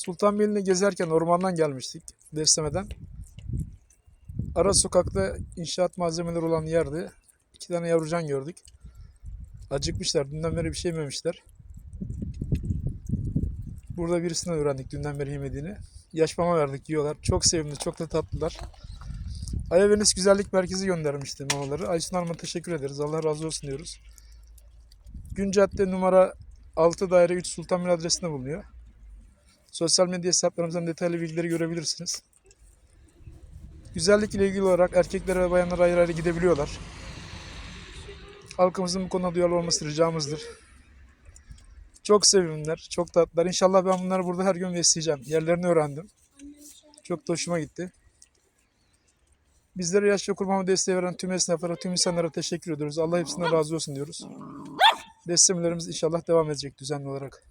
Sultanbeyli'nde gezerken ormandan gelmiştik beslemeden. Ara sokakta inşaat malzemeleri olan yerde iki tane yavrucan gördük. Acıkmışlar. Dünden beri bir şey yememişler. Burada birisinden öğrendik dünden beri yemediğini. Yaş mama verdik yiyorlar. Çok sevimli, çok da tatlılar. Ayavenis Güzellik Merkezi göndermişti mamaları. Aysun Hanım'a teşekkür ederiz. Allah razı olsun diyoruz. Gün Cadde numara 6 daire 3 Sultanbeyli adresinde bulunuyor. Sosyal medya hesaplarımızdan detaylı bilgileri görebilirsiniz. Güzellik ile ilgili olarak erkeklere ve bayanlara ayrı ayrı gidebiliyorlar. Halkımızın bu konuda duyarlı olması ricamızdır. Çok sevimliler, çok tatlılar. İnşallah ben bunları burada her gün besleyeceğim. Yerlerini öğrendim. Çok da hoşuma gitti. Bizlere yaş ve kurmama desteği veren tüm esnaflara, tüm insanlara teşekkür ediyoruz. Allah hepsinden razı olsun diyoruz. Beslemelerimiz inşallah devam edecek düzenli olarak.